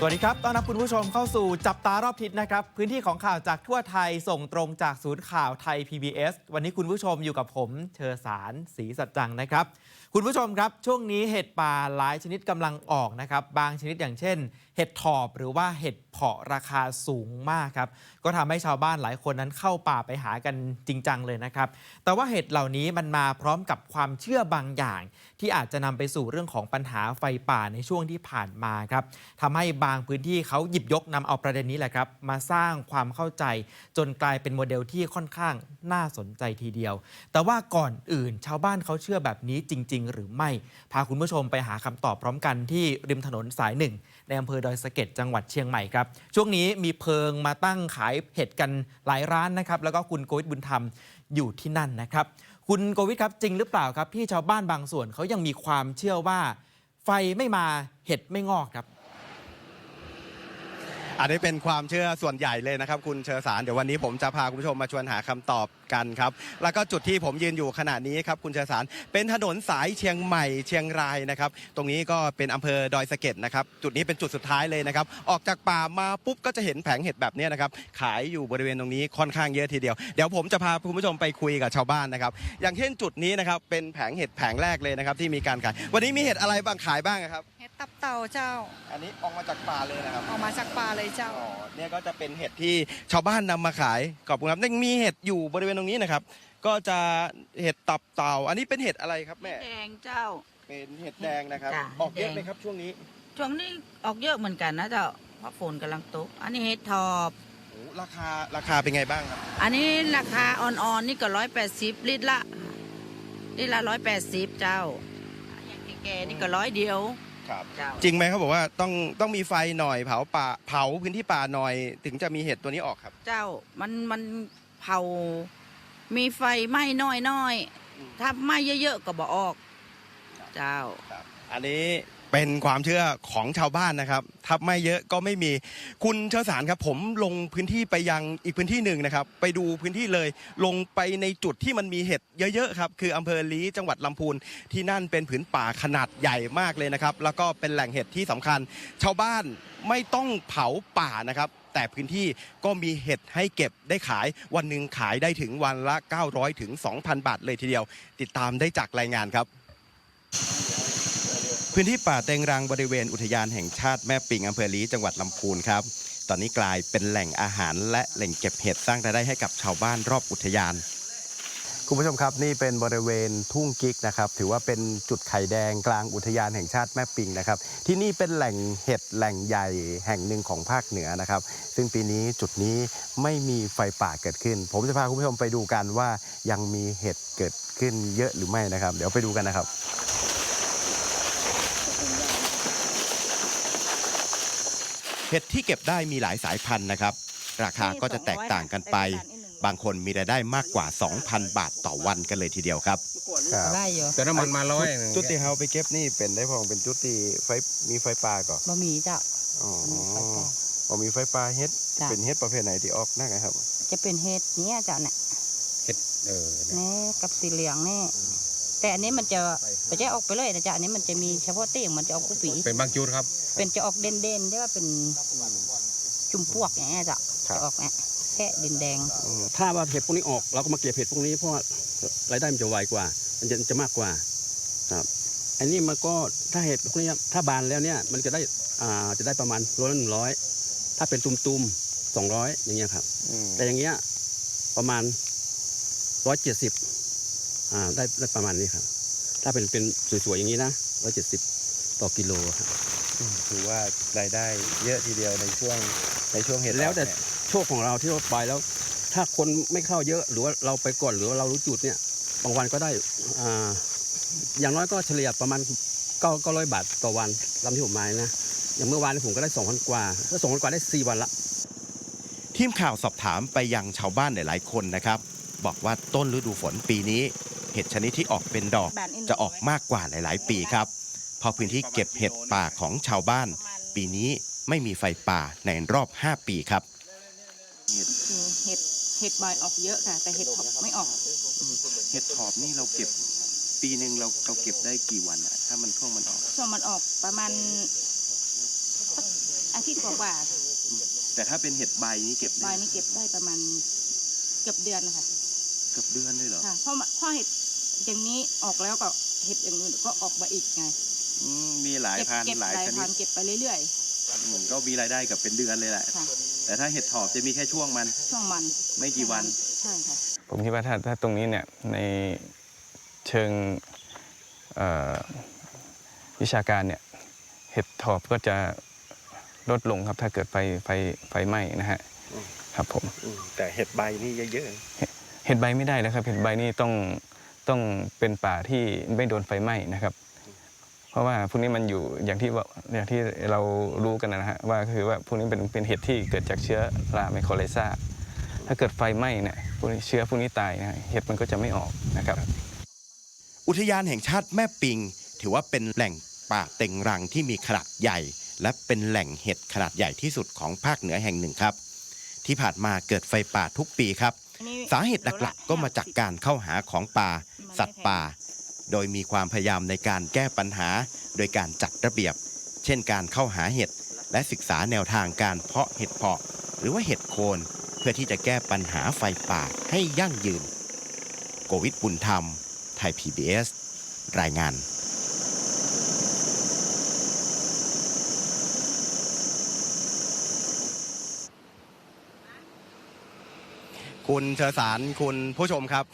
สวัสดีครับ ต้อนรับคุณผู้ชมเข้าสู่จับตารอบทิศนะครับ พื้นที่ของข่าวจากทั่วไทยส่งตรงจากศูนย์ข่าวไทย PBS วันนี้คุณผู้ชมอยู่กับผมเชอสารศรีสัจจังนะครับคุณผู้ชมครับช่วงนี้เห็ดป่าหลายชนิดกำลังออกนะครับ บางชนิดอย่างเช่น เห็ดถอบหรือว่าเห็ดเพาะราคาสูงมากครับก็ทำให้ชาวบ้านหลายคนนั้นเข้าป่าไปหากันจริงจังเลยนะครับ แต่ว่าเห็ดเหล่านี้มันมาพร้อมกับความเชื่อบางอย่าง ที่อาจจะนำไปสู่เรื่องของปัญหาไฟป่าในช่วงที่ผ่านมาครับทำให้บางพื้นที่เขาหยิบยกนำเอาประเด็นนี้แหละครับมาสร้างความเข้าใจ จนกลายเป็นโมเดลที่ค่อนข้างน่าสนใจทีเดียว แต่ว่าก่อนอื่นชาวบ้านเขาเชื่อแบบนี้จริงๆหรือไม่ พาคุณผู้ชมไปหาคำตอบพร้อมกันที่ริมถนนสายหนึ่งในอำเภอดอยสะเก็ดจังหวัดเชียงใหม่ครับ ช่วงนี้มีเพลิงมาตั้งขายเห็ดกันหลายร้านนะครับ แล้วก็คุณโกวิทบุญธรรมอยู่ที่นั่นนะครับ คุณโกวิทครับจริงหรือเปล่าครับที่ชาวบ้านบางส่วนเขายังมีความเชื่อว่า ไฟไม่มาเห็ดไม่งอกครับอันนี้เป็นความเชื่อส่วนใหญ่เลยนะครับ คุณเชอสารเดี๋ยววันนี้ผมจะพาคุณผู้ชมมาชวนหาคำตอบ กันครับ แล้วก็จุดที่ผมยืนอยู่ขณะนี้ครับคุณเชอสารเป็นถนนสายเชียงใหม่เชียงรายนะครับ ตรงนี้ก็เป็นอำเภอดอยสะเก็ดนะครับ จุดนี้เป็นจุดสุดท้ายเลยนะครับ ออกจากป่ามาปุ๊บก็จะเห็นแผงเห็ดแบบนี้นะครับ ขายอยู่บริเวณตรงนี้ค่อนข้างเยอะทีเดียว เดี๋ยวผมจะพาคุณผู้ชมไปคุยกับชาวบ้านนะครับ อย่างเช่นจุดนี้นะครับเป็นแผงเห็ดแผงแรกเลยนะครับที่มีการขาย วันนี้มีเห็ดอะไรบ้างขายบ้างครับ เห็ดตับเต่าเจ้า อันนี้ออกมาจากป่าเลยนะครับ ออกมาจากป่าเลยเจ้าอ๋อเนี่ยก็จะเป็นเห็ดที่ชาวบ้านนำมาขาย ขอบคุณครับยังมีเห็ดอยู่บริเวณตรงนี้นะครับ ก็จะเห็ดตับเต่า อันนี้เป็นเห็ดอะไรครับแม่ แดงเจ้า เป็นเห็ดแดงนะครับ จ้ะออกเยอะแดง ไหมครับช่วงนี้ช่วงนี้ออกเยอะเหมือนกันนะเจ้าเพราะฝนกำลังตก อันนี้เห็ดทอบ โอ้ราคาราคาเป็นไงบ้างครับ อันนี้ราคาอ่อนๆนี่ก็ร้อยแปดสิบลิตรละลิตรละร้อยแปดสิบเจ้าอย่างแก่ๆนี่ก็ร้อยเดียวครับ เจ้าจริงไหมเขาบอกว่าต้องต้องมีไฟหน่อยเผาป่าเผาพื้นที่ป่าหน่อย ถึงจะมีเห็ดตัวนี้ออกครับ เจ้ามันมันเผา มีไฟไหม้น้อยอืมๆถ้าไหม้เยอะๆก็บ่ออก เจ้าอันนี้เป็นความเชื่อของชาวบ้านนะครับถ้าไม่เยอะก็ไม่มีคุณเชอสารครับผมลงพื้นที่ไปยังอีกพื้นที่หนึ่งนะครับ ไปดูพื้นที่เลย ลงไปในจุดที่มันมีเห็ดเยอะๆครับคืออำเภอลีจังหวัดลำพูนที่นั่นเป็นผืนป่าขนาดใหญ่มากเลยนะครับ แล้วก็เป็นแหล่งเห็ดที่สำคัญ ชาวบ้านไม่ต้องเผาป่านะครับ แต่พื้นที่ก็มีเห็ดให้เก็บได้ขาย วันหนึ่งขายได้ถึงวันละ 900 ถึง 2,000 บาทเลยทีเดียว ติดตามได้จากรายงานครับ พื้นที่ป่าเต็งรังบริเวณอุทยานแห่งชาติแม่ปิงอำเภอลีจังหวัดลำพูนครับ ตอนนี้กลายเป็นแหล่งอาหารและแหล่งเก็บเห็ดสร้างรายได้ให้กับชาวบ้านรอบอุทยาน คุณผู้ชมครับนี่เป็นบริเวณทุ่งกิกนะครับถือว่าเป็นจุดไข่แดงกลางอุทยานแห่งชาติแม่ปิงนะครับที่นี่เป็นแหล่งเห็ดแหล่งใหญ่แห่งหนึ่งของภาคเหนือนะครับ ซึ่งปีนี้จุดนี้ไม่มีไฟป่าเกิดขึ้น ผมจะพาคุณผู้ชมไปดูกันว่ายังมีเห็ดเกิดขึ้นเยอะหรือไม่นะครับ เดี๋ยวไปดูกันนะครับเห็ดที่เก็บได้มีหลายสายพันธุ์นะครับ ราคาก็จะแตกต่างกันไป บางคนมีรายได้มากกว่า 2,000 บาทต่อวันกันเลยทีเดียวครับได้อยู่แต่น้ำมันมาร้อยหนึ่งจุดที่เฮาไปเก็บนี่เป็นได้พองเป็นจุดที่ไฟมีไฟป่าก่อนบะหมี่เจ้า อ๋อมีไฟป่าพอมีไฟป่าเฮ็ดจ้ะ เป็นเฮ็ดประเภทไหนที่ออกนั่นครับ จะเป็นเห็ดเนี้ยเจ้าเนี่ยเออนี่กับสีเหลืองนี่แต่อันนี้มันจะมันจะออกไปเลยนะจ๊ะอันนี้มันจะมีเฉพาะเตี้ยงมันจะออกกุปีเป็นบางจุดครับ เป็นจะออกเด่นเด่นๆเรียกว่าเป็นจุ่มพวกอย่างเงี้ยจ้ะครับ จะออกเนี่ย แค่ดินแดงถ้าว่าเห็ดพวกนี้ออกเราก็มาเก็บเห็ดพวกนี้เพราะว่ารายได้มันจะไวกว่า มันจะจะมากกว่าครับ อันนี้มันก็ถ้าเห็ดพวกนี้ถ้าบานแล้วเนี่ยมันจะได้อ่าจะได้ประมาณร้อยหนึ่งร้อยถ้าเป็นตุ่มๆสองร้อยอย่างเงี้ยครับแต่อย่างเงี้ยประมาณร้อยเจ็ดสิบอ่าได้ได้ประมาณนี้ครับ ถ้าเป็นเป็นสวยๆอย่างนี้นะร้อยเจ็ดสิบต่อกิโลครับ ถือว่ารายได้เยอะทีเดียวในช่วงในช่วงเห็ดแล้วแต่ออกเนี่ย โชคของเราที่เราไปแล้ว ถ้าคนไม่เข้าเยอะหรือว่าเราไปก่อนหรือว่าเรารู้จุดเนี่ยบางวันก็ได้อ่าอย่างน้อยก็เฉลี่ยประมาณเก้าเก้าร้อยบาทต่อวันลำที่ผมมานะอย่างเมื่อวานนผมก็ได้สองพันกว่าถ้าสองพันกว่าได้สี่วันละ ทีมข่าวสอบถามไปยังชาวบ้านหลายๆคนนะครับ บอกว่าต้นฤดูฝนปีนี้ เห็ดชนิดที่ออกเป็นดอกจะออกมากกว่าหลาย ๆ ปีครับเพราะพื้นที่เก็บเห็ดป่าของชาวบ้าน ปีนี้ไม่มีไฟป่าในรอบ 5 ปีครับคือ เห็ดเห็ดใบออกเยอะค่ะ แต่เห็ดถอบไม่ออก เห็ดถอบนี่เราเก็บปีหนึ่งเราเราเก็บได้กี่วันอะถ้ามันช่วงมันออกช่วงมันออกประมาณออาทิตย์กว่าแต่ถ้าเป็นเห็ดใบนี่เก็บๆใบนี้เก็บได้ประมาณเกือบเดือนนะคะเกือบเดือนเลยเหรอค่ะเพราะว่าเพราะเห็ดอย่างนี้ออกแล้วก็เห็ดอย่างอื่นก็ออกมาอีกไงอืมมีหลายเก็บพันเก็บหลายหลายชนิพัดนเก็บไปเรื่อย อืมก็มีรายได้กับเป็นเดือนเลยแหละ ๆ ค่ะ แต่ถ้าเห็ดถอบจะมีแค่ช่วงมัน ช่วงมันไม่กี่วัน ใช่ค่ะ ผมคิดว่าถ้าถ้าตรงนี้เนี่ยในเชิงเอ่อวิชาการเนี่ยเห็ดถอบก็จะลดลงครับถ้าเกิดไฟไฟไฟไหม้นะฮะอืม ครับผมแต่เห็ดใบนี่เยอะเห็ดใบไม่ได้แล้วครับเห็ดใบนี่ต้องต้องเป็นป่าที่ไม่โดนไฟไหม้นะครับเพ ราะว่าพวกนี้มันอยู่อย่างที่ว่าอย่างที่เรารู้กันนะฮะว่าคือว่าพวกนี้เป็นเป็นเห็ดที่เกิดจากเชื้อราไมโครไลซาถ้าเกิดไฟไหม้เนี่ยพวกนี้เชื้อพวกนี้ตายนะฮะเห็ดมันก็จะไม่ออกนะครับ อุทยานแห่งชาติแม่ปิง ถือว่าเป็นแหล่งป่าเต็งรังที่มีขนาดใหญ่ และเป็นแหล่งเห็ดขนาดใหญ่ที่สุดของภาคเหนือแห่งหนึ่งครับ ที่ผ่านมาเกิดไฟป่าทุกปีครับอันนี้สาเหตุหลักๆ ก็มาจากการเข้าหาของป่า สัตว์ป่า โดยมีความพยายามในการแก้ปัญหา โดยการจัดระเบียบ เช่นการเข้าหาเห็ดและศึกษาแนวทางการเพาะเห็ดเพาะ หรือว่าเห็ดโคน เพื่อที่จะแก้ปัญหาไฟป่าให้ยั่งยืน โกวิทบุญธรรม ไทย PBS รายงานคุณเชอสารคุณผู้ชมครับ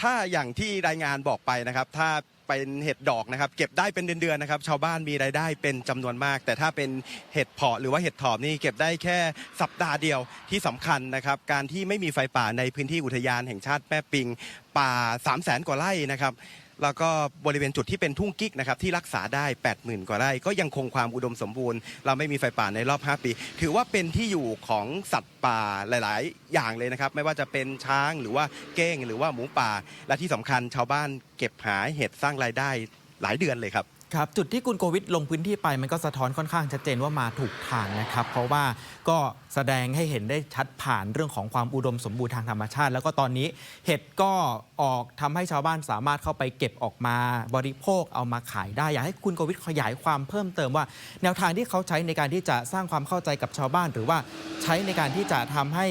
ถ้าอย่างที่รายงานบอกไปนะครับ ถ้าเป็นเห็ดดอกนะครับ เก็บได้เป็นเดือนๆนะครับ ชาวบ้านมีรายได้เป็นจำนวนมาก แต่ถ้าเป็นเห็ดเพาะหรือว่าเห็ดถอบนี่เก็บได้แค่สัปดาห์เดียวที่สำคัญนะครับ การที่ไม่มีไฟป่าในพื้นที่อุทยานแห่งชาติแม่ปิง ป่า3 0 0แสนกว่าไร่นะครับ แล้วก็บริเวณจุดที่เป็นทุ่งกิ๊กนะครับที่รักษาได้ 80,000 กว่าไร่ก็ยังคงความอุดมสมบูรณ์ เราไม่มีไฟป่าในรอบ 5 ปี ถือว่าเป็นที่อยู่ของสัตว์ป่าหลาย ๆ อย่างเลยนะครับ ไม่ว่าจะเป็นช้างหรือว่าเก้งหรือว่าหมูป่า และที่สำคัญชาวบ้านเก็บหาเห็ดสร้างรายได้หลายเดือนเลยครับ ครับ จุดที่คุณโกวิทลงพื้นที่ไปมันก็สะท้อนค่อนข้างชัดเจนว่ามาถูกทางนะครับ เพราะว่าก็แสดงให้เห็นได้ชัดผ่านเรื่องของความอุดมสมบูรณ์ทางธรรมชาติ แล้วก็ตอนนี้เห็ดก็ออกทำให้ชาวบ้านสามารถเข้าไปเก็บออกมาบริโภคเอามาขายได้ อยากให้คุณโกวิทขยายความเพิ่มเติมว่า แนวทางที่เขาใช้ในการที่จะสร้างความเข้าใจกับชาวบ้าน หรือว่าใช้ในการที่จะทำให้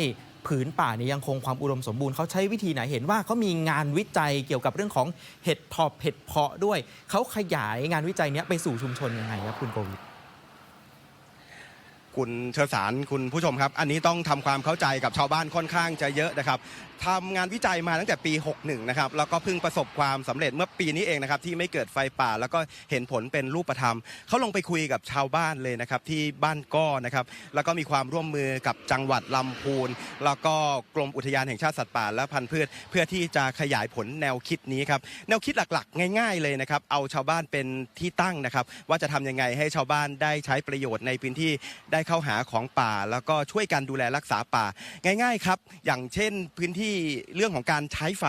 ผืนป่าเนี่ยยังคงความอุดมสมบูรณ์เขาใช้วิธีไหนเห็นว่าเขามีงานวิจัยเกี่ยวกับเรื่องของเห็ดทอบเห็ดเพาะด้วยเขาขยายงานวิจัยเนี้ยไปสู่ชุมชนยังไงครับคุณโกวิท คุณเชิดสารคุณผู้ชมครับ อันนี้ต้องทำความเข้าใจกับชาวบ้านค่อนข้างจะเยอะนะครับทำงานวิจัยมาตั้งแต่ปี 61 นะครับ แล้วก็เพิ่งประสบความสำเร็จเมื่อปีนี้เองนะครับ ที่ไม่เกิดไฟป่า แล้วก็เห็นผลเป็นรูปธรรม เขาลงไปคุยกับชาวบ้านเลยนะครับ ที่บ้านก้อนะครับ แล้วก็มีความร่วมมือกับจังหวัดลำพูน แล้วก็กรมอุทยานแห่งชาติสัตว์ป่าและพันธุ์พืช เพื่อที่จะขยายผลแนวคิดนี้ครับ แนวคิดหลักๆ ง่าย ๆ เลยนะครับ เอาชาวบ้านเป็นที่ตั้งนะครับ ว่าจะทำยังไงให้ชาวบ้านได้ใช้ประโยชน์ในพื้นที่ได้เข้าหาของป่า แล้วก็ช่วยกันดูแลรักษาป่า ง่าย ๆ ครับ อย่างเช่นพื้นที่เรื่องของการใช้ไฟ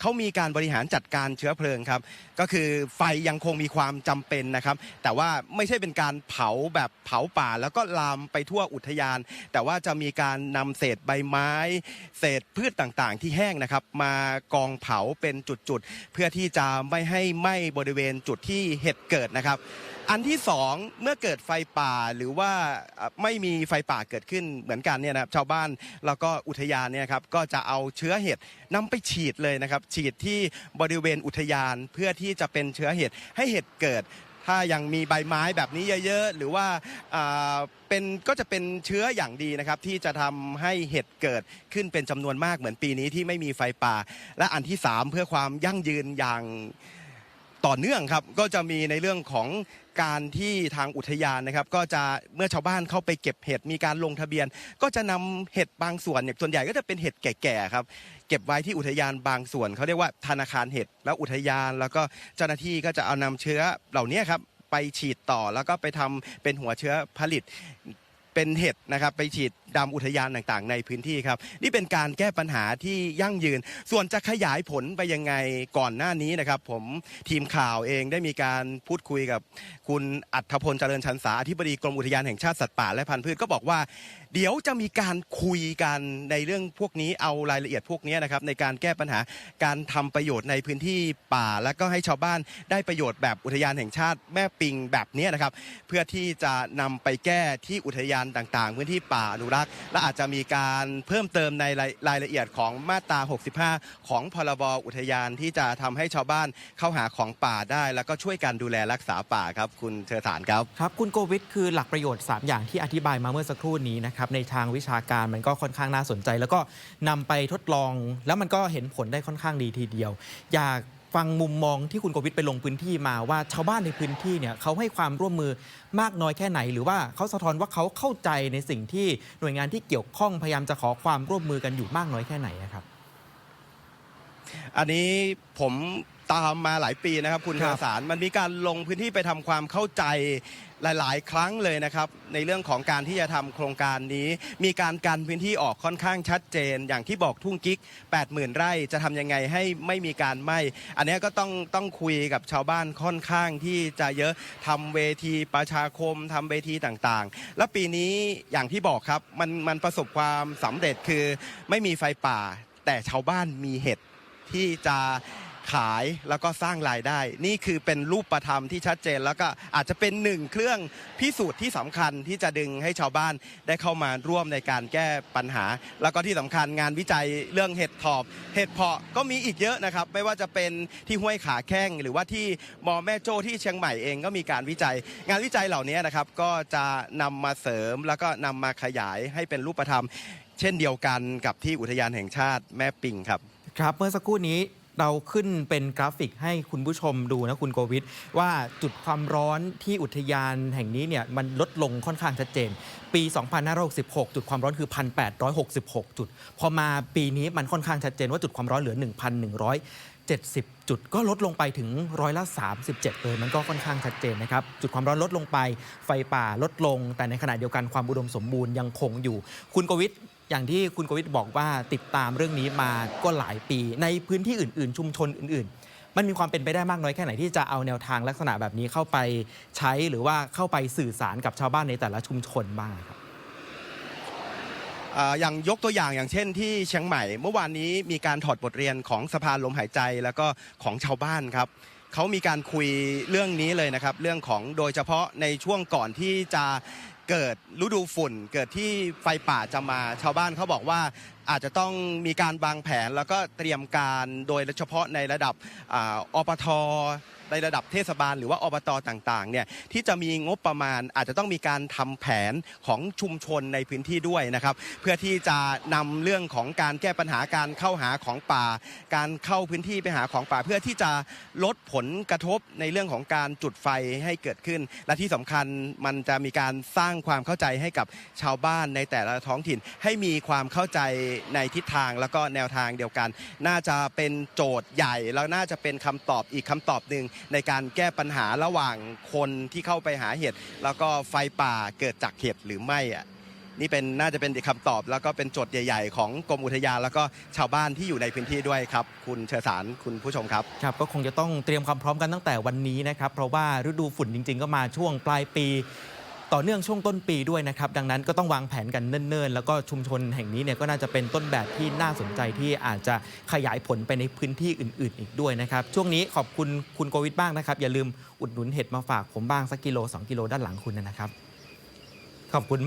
เขามีการบริหารจัดการเชื้อเพลิงครับ ก็คือไฟยังคงมีความจำเป็นนะครับ แต่ว่าไม่ใช่เป็นการเผาแบบเผาป่า แล้วก็ลามไปทั่วอุทยาน แต่ว่าจะมีการนำเศษใบไม้ เศษพืชต่างๆ ที่แห้งนะครับ มากองเผาเป็นจุดๆ เพื่อที่จะไม่ให้ไหม้บริเวณจุดที่เห็ดเกิดนะครับ อันที่สองเมื่อเกิดไฟป่าหรือว่าไม่มีไฟป่าเกิดขึ้นเหมือนกันเนี่ยนะครับชาวบ้านแล้วก็อุทยานเนี่ยครับก็จะเอาเชื้อเห็ดนำไปฉีดเลยนะครับ ฉีดที่บริเวณอุทยานเพื่อที่จะเป็นเชื้อเห็ดให้เห็ดเกิด ถ้ายังมีใบไม้แบบนี้เยอะๆ หรือว่าอ่าเป็นก็จะเป็นเชื้ออย่างดีนะครับ ที่จะทำให้เห็ดเกิดขึ้นเป็นจำนวนมากเหมือนปีนี้ที่ไม่มีไฟป่า และอันที่สามเพื่อความยั่งยืนอย่าง ต่อเนื่องครับก็จะมีในเรื่องของการที่ทางอุทยานนะครับก็จะเมื่อชาวบ้านเข้าไปเก็บเห็ดมีการลงทะเบียน ก็จะนำเห็ดบางส่วนเนี่ยส่วนใหญ่ก็จะเป็นเห็ดแก่ๆครับเก็บไว้ที่อุทยานบางส่วนเขาเรียกว่าธนาคารเห็ดแล้วอุทยานแล้วก็เจ้าหน้าที่ก็จะเอานำเชื้อเหล่านี้ครับไปฉีดต่อแล้วก็ไปทำเป็นหัวเชื้อผลิตเป็นเห็ดนะครับไปฉีดดำอุทยานต่างๆ ในพื้นที่ครับ นี่เป็นการแก้ปัญหาที่ยั่งยืน ส่วนจะขยายผลไปยังไงก่อนหน้านี้นะครับ ผมทีมข่าวเองได้มีการพูดคุยกับ คุณอัธพลเจริญชันษาอธิบดีกรมอุทยานแห่งชาติสัตว์ป่าและพันธุ์พืชก็บอกว่า เดี๋ยวจะมีการคุยกันในเรื่องพวกนี้เอารายละเอียดพวกนี้นะครับในการแก้ปัญหาการทำประโยชน์ในพื้นที่ป่า และก็ให้ชาวบ้านได้ประโยชน์แบบอุทยานแห่งชาติแม่ปิงแบบนี้นะครับ เพื่อที่จะนำไปแก้ที่อุทยานต่างๆ พื้นที่ป่าอนุรักษ์และอาจจะมีการเพิ่มเติมในรายรายละเอียดของมาตรา 65 ของพรบอุทยานที่จะทำให้ชาวบ้านเข้าหาของป่าได้ แล้วก็ช่วยกันดูแลรักษาป่าครับ คุณเชอสารครับครับ คุณโกวิทคือหลักประโยชน์ 3 อย่างที่อธิบายมาเมื่อสักครู่นี้นะครับในทางวิชาการมันก็ค่อนข้างน่าสนใจ แล้วก็นำไปทดลองแล้วมันก็เห็นผลได้ค่อนข้างดีทีเดียว อยาก ฟังมุมมองที่คุณโกวิทไปลงพื้นที่มาว่าชาวบ้านในพื้นที่เนี่ยเขาให้ความร่วมมือมากน้อยแค่ไหน หรือว่าเขาสะท้อนว่าเขาเข้าใจในสิ่งที่หน่วยงานที่เกี่ยวข้องพยายามจะขอความร่วมมือกันอยู่มากน้อยแค่ไหนอะครับ อันนี้ผม ตามมาหลายปีนะครับ คุณคเทรับสารมันมีการลงพื้นที่ไปทำความเข้าใจหลาย ๆ ครั้งเลยนะครับ ในเรื่องของการที่จะทำโครงการนี้ มีการกันพื้นที่ออกค่อนข้างชัดเจน อย่างที่บอกทุ่งกิ๊ก 80,000 ไร่จะทำยังไงให้ไม่มีการไหม้อันนี้ก็ต้องต้องคุยกับชาวบ้านค่อนข้างที่จะเยอะทำเวทีประชาคมทำเวทีต่าง ๆ แล้วปีนี้อย่างที่บอกครับมันมันประสบความสำเร็จคือไม่มีไฟป่า แต่ชาวบ้านมีเห็ดที่จะ ขายแล้วก็สร้างรายได้ นี่คือเป็นรูปธรรมที่ชัดเจน แล้วก็อาจจะเป็นหนึ่งเครื่องพิสูจน์ที่สำคัญที่จะดึงให้ชาวบ้านได้เข้ามาร่วมในการแก้ปัญหา แล้วก็ที่สำคัญงานวิจัยเรื่องเห็ดถอบ เห็ดเพาะก็มีอีกเยอะนะครับ ไม่ว่าจะเป็นที่ห้วยขาแข้ง หรือว่าที่มอแม่โจ้ที่เชียงใหม่เองก็มีการวิจัย งานวิจัยเหล่านี้นะครับก็จะนำมาเสริมแล้วก็นำมาขยายให้เป็นรูปธรรม เช่นเดียวกันกับที่อุทยานแห่งชาติแม่ปิงครับ ครับเมื่อสักครู่นี้ เราขึ้นเป็นกราฟิกให้คุณผู้ชมดูนะคุณโกวิทว่าจุดความร้อนที่อุทยานแห่งนี้เนี่ยมันลดลงค่อนข้างชัดเจน ปี 2566 จุดความร้อนคือ 1,866 จุด พอมาปีนี้มันค่อนข้างชัดเจนว่าจุดความร้อนเหลือ 1,170 จุดก็ลดลงไปถึงร้อยละ 37 เลย มันก็ค่อนข้างชัดเจนนะครับ จุดความร้อนลดลงไป ไฟป่าลดลง แต่ในขณะเดียวกันความอุดมสมบูรณ์ยังคงอยู่ คุณกวิท อย่างที่คุณกวิทบอกว่าติดตามเรื่องนี้มาก็หลายปี ในพื้นที่อื่น ๆ ชุมชนอื่น ๆ มันมีความเป็นไปได้มากน้อยแค่ไหนที่จะเอาแนวทางลักษณะแบบนี้เข้าไปใช้หรือว่าเข้าไปสื่อสารกับชาวบ้านในแต่ละชุมชนบ้างครับอ่าอย่างยกตัวอย่างอย่างเช่นที่เชียงใหม่ เมื่อวานนี้มีการถอดบทเรียนของสะพานลมหายใจแล้วก็ของชาวบ้านครับเขามีการคุยเรื่องนี้เลยนะครับ เรื่องของโดยเฉพาะในช่วงก่อนที่จะ เกิดฤดูฝุ่น เกิดที่ไฟป่าจะมาชาวบ้านเขาบอกว่าอาจจะต้องมีการวางแผนแล้วก็เตรียมการโดยเฉพาะในระดับอาอปท ในระดับเทศบาลหรือว่าอบตต่างๆเนี่ยที่จะมีงบประมาณอาจจะต้องมีการทำแผนของชุมชนในพื้นที่ด้วยนะครับ เพื่อที่จะนำเรื่องของการแก้ปัญหาการเข้าหาของป่า การเข้าพื้นที่ไปหาของป่า เพื่อที่จะลดผลกระทบในเรื่องของการจุดไฟให้เกิดขึ้น และที่สำคัญมันจะมีการสร้างความเข้าใจให้กับชาวบ้านในแต่ละท้องถิ่น ให้มีความเข้าใจในทิศทางแล้วก็แนวทางเดียวกัน น่าจะเป็นโจทย์ใหญ่แล้วน่าจะเป็นคำตอบอีกคำตอบหนึ่งในการแก้ปัญหาระหว่างคนที่เข้าไปหาเห็ดแล้วก็ไฟป่าเกิดจากเห็ดหรือไม่อะนี่เป็นน่าจะเป็นคำตอบ แล้วก็เป็นโจทย์ใหญ่ ๆ ของกรมอุทยานแล้วก็ชาวบ้านที่อยู่ในพื้นที่ด้วยครับ คุณเชอสารคุณผู้ชมครับครับ ก็คงจะต้องเตรียมความพร้อมกันตั้งแต่วันนี้นะครับ เพราะว่าฤดูฝุ่นจริง ๆ ก็มาช่วงปลายปี ต่อเนื่องช่วงต้นปีด้วยนะครับ ดังนั้นก็ต้องวางแผนกันเนิ่นๆ แล้วก็ชุมชนแห่งนี้เนี่ยก็น่าจะเป็นต้นแบบที่น่าสนใจที่อาจจะขยายผลไปในพื้นที่อื่น ๆ อีกด้วยนะครับ ช่วงนี้ขอบคุณคุณโกวิทบ้างนะครับ อย่าลืมอุดหนุนเห็ดมาฝากผมบ้างสักกิโล 2 กิโลด้านหลังคุณนะครับ ขอบคุณ